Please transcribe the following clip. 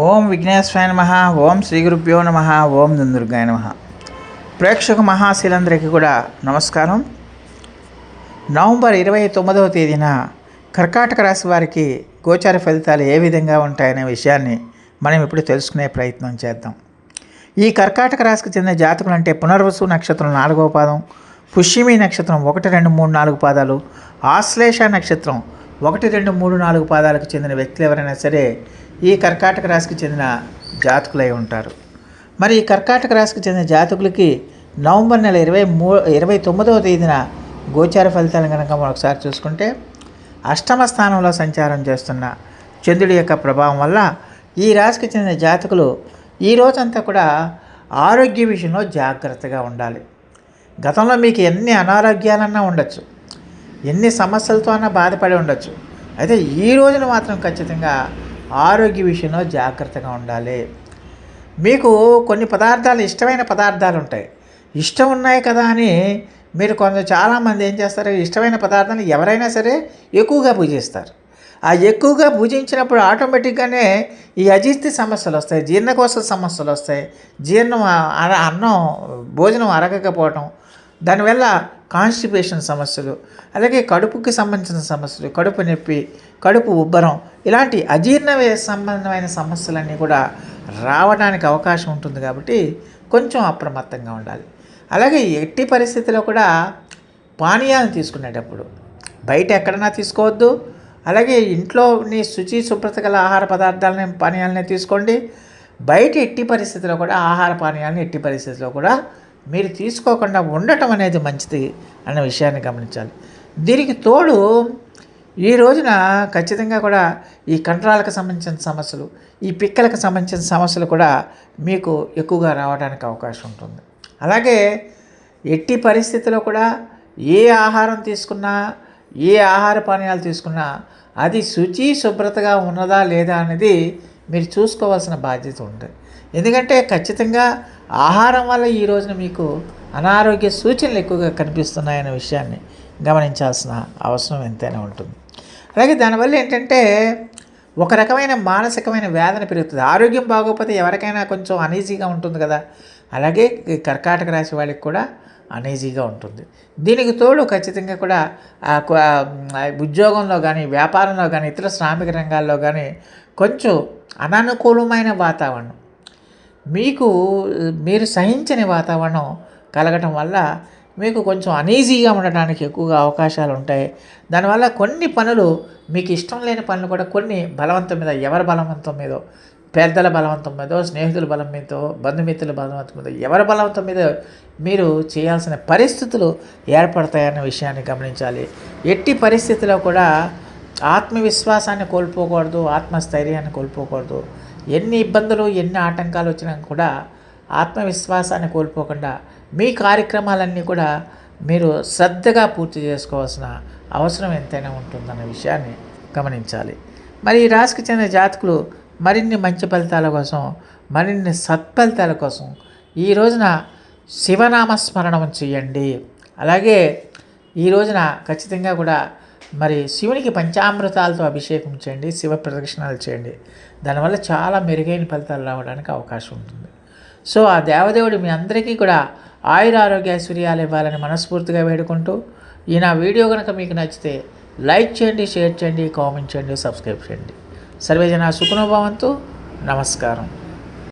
ఓం విఘ్నేశ్వరాయ నమ ఓం శ్రీ గురుభ్యో నమ ఓం దుందుర్గాయ నమ. ప్రేక్షక మహాశీలందరికీ కూడా నమస్కారం. నవంబర్ ఇరవై తొమ్మిదవ తేదీన కర్కాటక రాశి వారికి గోచార ఫలితాలు ఏ విధంగా ఉంటాయనే విషయాన్ని మనం ఇప్పుడు తెలుసుకునే ప్రయత్నం చేద్దాం. ఈ కర్కాటక రాశికి చెందిన జాతకులు అంటే పునర్వసు నక్షత్రం నాలుగవ పాదం పుష్యమి నక్షత్రం ఒకటి రెండు మూడు నాలుగు పాదాలు ఆశ్లేష నక్షత్రం ఒకటి రెండు మూడు నాలుగు పాదాలకు చెందిన వ్యక్తులు ఎవరైనా సరే ఈ కర్కాటక రాశికి చెందిన జాతకులై ఉంటారు. మరి ఈ కర్కాటక రాశికి చెందిన జాతకులకి నవంబర్ నెల ఇరవై మూ ఇరవై తొమ్మిదవ తేదీన గోచార ఫలితాలను కనుక మరొకసారి ఒకసారి చూసుకుంటే అష్టమ స్థానంలో సంచారం చేస్తున్న చంద్రుడి యొక్క ప్రభావం వల్ల ఈ రాశికి చెందిన జాతకులు ఈ రోజంతా కూడా ఆరోగ్య విషయంలో జాగ్రత్తగా ఉండాలి. గతంలో మీకు ఎన్ని అనారోగ్యాలన్నా ఉండొచ్చు ఎన్ని సమస్యలతో అన్నా బాధపడి ఉండొచ్చు. అయితే ఈ రోజున మాత్రం ఖచ్చితంగా ఆరోగ్య విషయంలో జాగ్రత్తగా ఉండాలి. మీకు కొన్ని పదార్థాలు ఇష్టమైన పదార్థాలు ఉంటాయి. ఇష్టం ఉన్నాయి కదా అని మీరు కొంత చాలామంది ఏం చేస్తారు? ఇష్టమైన పదార్థాన్ని ఎవరైనా సరే ఎక్కువగా పూజిస్తారు. ఆ ఎక్కువగా పూజించినప్పుడు ఆటోమేటిక్గానే ఈ అజీర్తి సమస్యలు వస్తాయి జీర్ణకోశ సమస్యలు వస్తాయి. జీర్ణం అన్నం భోజనం అరగకపోవటం దానివల్ల కాన్స్టిపేషన్ సమస్యలు అలాగే కడుపుకి సంబంధించిన సమస్యలు కడుపు నొప్పి కడుపు ఉబ్బరం ఇలాంటి అజీర్ణ సంబంధమైన సమస్యలన్నీ కూడా రావడానికి అవకాశం ఉంటుంది కాబట్టి కొంచెం అప్రమత్తంగా ఉండాలి. అలాగే ఎట్టి పరిస్థితిలో కూడా పానీయాలను తీసుకునేటప్పుడు బయట ఎక్కడైనా తీసుకోవద్దు. అలాగే ఇంట్లోని శుచి శుభ్రత గల ఆహార పదార్థాలని పానీయాలనే తీసుకోండి. బయట ఎట్టి పరిస్థితిలో కూడా ఆహార పానీయాలను ఎట్టి పరిస్థితిలో కూడా మీరు తీసుకోకుండా ఉండటం అనేది మంచిది అన్న విషయాన్ని గమనించాలి. దీనికి తోడు ఈ రోజున ఖచ్చితంగా కూడా ఈ కండరాలకు సంబంధించిన సమస్యలు ఈ పిక్కలకు సంబంధించిన సమస్యలు కూడా మీకు ఎక్కువగా రావడానికి అవకాశం ఉంటుంది. అలాగే ఎట్టి పరిస్థితిలో కూడా ఏ ఆహారం తీసుకున్నా ఏ ఆహార పానీయాలు తీసుకున్నా అది శుచి శుభ్రతగా ఉన్నదా లేదా అనేది మీరు చూసుకోవాల్సిన బాధ్యత ఉంటుంది ఎందుకంటే ఖచ్చితంగా ఆహారం వల్ల ఈ రోజున మీకు అనారోగ్య సూచనలు ఎక్కువగా కనిపిస్తున్నాయనే విషయాన్ని గమనించాల్సిన అవసరం ఎంతైనా ఉంటుంది. అలాగే దానివల్ల ఏంటంటే ఒక రకమైన మానసికమైన వేదన పెరుగుతుంది. ఆరోగ్యం బాగోకపోతే ఎవరికైనా కొంచెం అనీజీగా ఉంటుంది కదా. అలాగే కర్కాటక రాశి వాళ్ళకి కూడా అనీజీగా ఉంటుంది. దీనికి తోడు ఖచ్చితంగా కూడా ఉద్యోగంలో కానీ వ్యాపారంలో కానీ ఇతర శ్రామిక రంగాల్లో కానీ కొంచెం అననుకూలమైన వాతావరణం. మీకు మీరు సహించని వాతావరణం కలగటం వల్ల మీకు కొంచెం అనీజీగా ఉండడానికి ఎక్కువగా అవకాశాలు ఉంటాయి. దానివల్ల కొన్ని పనులు మీకు ఇష్టం లేని పనులు కూడా కొన్ని బలవంతం మీద ఎవరి బలవంతం మీదో పెద్దల బలవంతం మీదో స్నేహితుల బలం మీదో బంధుమిత్రుల బలవంతం మీద ఎవరి బలవంతం మీద మీరు చేయాల్సిన పరిస్థితులు ఏర్పడతాయన్న విషయాన్ని గమనించాలి. ఎట్టి పరిస్థితిలో కూడా ఆత్మవిశ్వాసాన్ని కోల్పోకూడదు ఆత్మస్థైర్యాన్ని కోల్పోకూడదు. ఎన్ని ఇబ్బందులు ఎన్ని ఆటంకాలు వచ్చినా కూడా ఆత్మవిశ్వాసాన్ని కోల్పోకుండా మీ కార్యక్రమాలన్నీ కూడా మీరు శ్రద్ధగా పూర్తి చేసుకోవాల్సిన అవసరం ఎంతైనా ఉంటుందన్న విషయాన్ని గమనించాలి. మరి ఈ రాశికి చెందిన జాతకులు మరిన్ని మంచి ఫలితాల కోసం మరిన్ని సత్ఫలితాల కోసం ఈ రోజున శివనామస్మరణం చేయండి. అలాగే ఈ రోజున ఖచ్చితంగా కూడా మరి శివునికి పంచామృతాలతో అభిషేకం చేయండి శివ ప్రదక్షిణాలు చేయండి. దానివల్ల చాలా మెరుగైన ఫలితాలు రావడానికి అవకాశం ఉంటుంది. సో ఆ దేవదేవుడు మీ అందరికీ కూడా ఆయుర ఆరోగ్య ఐశ్వర్యాలు ఇవ్వాలని మనస్ఫూర్తిగా వేడుకుంటూ ఈ నా వీడియో కనుక మీకు నచ్చితే లైక్ చేయండి షేర్ చేయండి కామెంట్ చేయండి సబ్స్క్రైబ్ చేయండి. సర్వేజన సుఖనోభవంతు నమస్కారం.